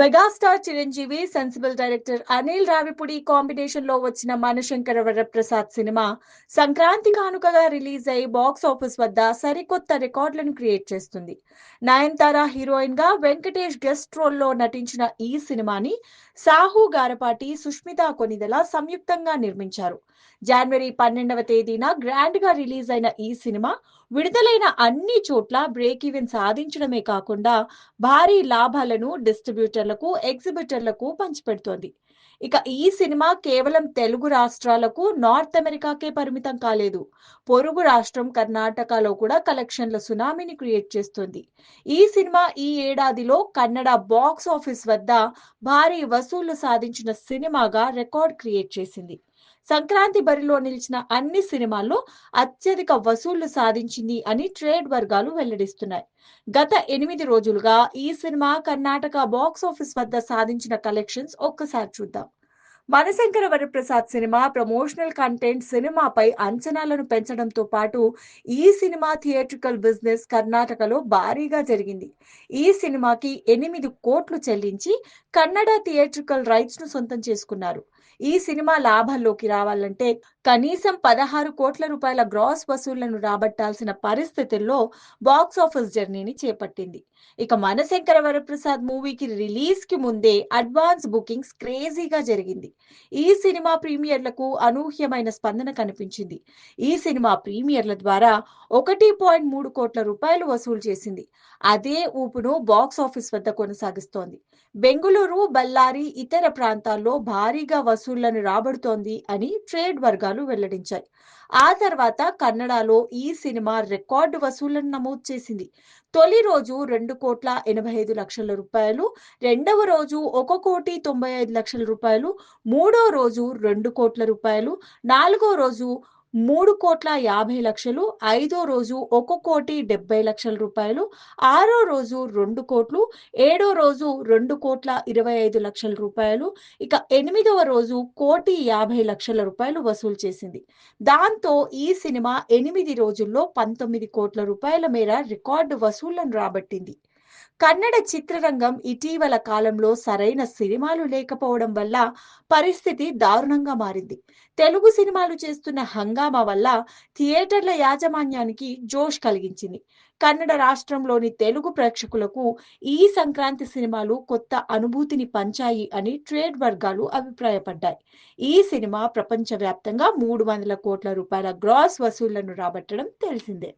Megastar Chiranjeevi sensible director Anil Ravipudi కాంబినేషన్లో వచ్చిన మనశంకర Varaprasad cinema Sankranti కానుకగా రిలీజ్ అయి బాక్స్ ఆఫీస్ వద్ద సరికొత్త రికార్డులను క్రియేట్ చేస్తుంది. నయనతార హీరోయిన్గా వెంకటేష్ గెస్ట్ రోల్లో నటించిన ఈ సినిమాని సాహు గారపాటి సుష్మిత కొనిదల సంయుక్తంగా నిర్మించారు. జనవరి పన్నెండవ తేదీన గ్రాండ్గా రిలీజ్ అయిన ఈ సినిమా విడుదలైన అన్ని చోట్ల బ్రేక్ ఈవెన్ సాధించడమే కాకుండా భారీ లాభాలను డిస్ట్రిబ్యూటర్ డిస్ట్రిబ్యూటర్లకు ఎగ్జిబిటర్లకు పంచిపెడుతోంది. ఇక ఈ సినిమా కేవలం తెలుగు రాష్ట్రాలకు నార్త్ అమెరికాకే పరిమితం కాలేదు. పొరుగు రాష్ట్రం కర్ణాటకలో కూడా కలెక్షన్ల సునామీని క్రియేట్ చేస్తుంది. ఈ సినిమా ఈ ఏడాదిలో కన్నడ బాక్స్ ఆఫీస్ వద్ద భారీ వసూళ్ళు సాధించిన సినిమాగా రికార్డ్ క్రియేట్ చేసింది. సంక్రాంతి బరిలో నిలిచిన అన్ని సినిమాల్లో అత్యధిక వసూళ్ళు సాధించింది అని ట్రేడ్ వర్గాలు వెల్లడిస్తున్నాయి. గత ఎనిమిది రోజులుగా ఈ సినిమా కర్ణాటక బాక్స్ ఆఫీస్ వద్ద సాధించిన కలెక్షన్స్ ఒక్కసారి చూద్దాం. మనశంకర వరప్రసాద్ సినిమా ప్రమోషనల్ కంటెంట్ సినిమాపై అంచనాలను పెంచడంతో పాటు ఈ సినిమా థియేట్రికల్ బిజినెస్ కర్ణాటకలో భారీగా జరిగింది. ఈ సినిమాకి ఎనిమిది కోట్లు చెల్లించి కన్నడ థియేట్రికల్ రైట్స్ను సొంతం చేసుకున్నారు. ఈ సినిమా లాభాల్లోకి రావాలంటే కనీసం పదహారు కోట్ల రూపాయల గ్రాస్ వసూళ్ళను రాబట్టాల్సిన పరిస్థితుల్లో బాక్స్ ఆఫీస్ జర్నీని చేపట్టింది. ఇక మనశంకర వరప్రసాద్ మూవీకి రిలీజ్కి ముందే అడ్వాన్స్ బుకింగ్స్ క్రేజీగా జరిగింది. ఈ సినిమా ప్రీమియర్లకు అనూహ్యమైన స్పందన కనిపించింది. ఈ సినిమా ప్రీమియర్ల ద్వారా ఒకటి పాయింట్ మూడు కోట్ల రూపాయలు వసూలు చేసింది. అదే ఊపును బాక్స్ ఆఫీస్ వద్ద కొనసాగిస్తోంది. బెంగుళూరు బళ్ళారి ఇతర ప్రాంతాల్లో భారీగా వసూళ్ళను రాబడుతోంది అని ట్రేడ్ వర్గాలు వెల్లడించాయి. ఆ తర్వాత కన్నడలో ఈ సినిమా రికార్డు వసూళ్ళను నమోదు చేసింది. తొలి రోజు రెండు కోట్ల ఎనభై ఐదు లక్షల రూపాయలు రెండవ రోజు ఒక కోటి తొంభై ఐదు లక్షల రూపాయలు మూడో రోజు రెండు కోట్ల రూపాయలు నాలుగో రోజు మూడు కోట్ల యాభై లక్షలు ఐదో రోజు ఒక కోటి డెబ్బై లక్షల రూపాయలు ఆరో రోజు రెండు కోట్లు ఏడో రోజు రెండు కోట్ల ఇరవై ఐదు లక్షల రూపాయలు ఇక ఎనిమిదవ రోజు కోటి యాభై లక్షల రూపాయలు వసూలు చేసింది. దాంతో ఈ సినిమా ఎనిమిది రోజుల్లో పంతొమ్మిది కోట్ల రూపాయల మేర రికార్డు వసూళ్ళను రాబట్టింది. కన్నడ చిత్రరంగం ఇటీవల కాలంలో సరైన సినిమాలు లేకపోవడం వల్ల పరిస్థితి దారుణంగా మారింది. తెలుగు సినిమాలు చేస్తున్న హంగామా వల్ల థియేటర్ల యాజమాన్యానికి జోష్ కలిగించింది. కన్నడ రాష్ట్రంలోని తెలుగు ప్రేక్షకులకు ఈ సంక్రాంతి సినిమాలు కొత్త అనుభూతిని పంచాయి అని ట్రేడ్ వర్గాలు అభిప్రాయపడ్డాయి. ఈ సినిమా ప్రపంచవ్యాప్తంగా మూడు వందల కోట్ల రూపాయల గ్రాస్ వసూళ్ళను రాబట్టడం తెలిసిందే.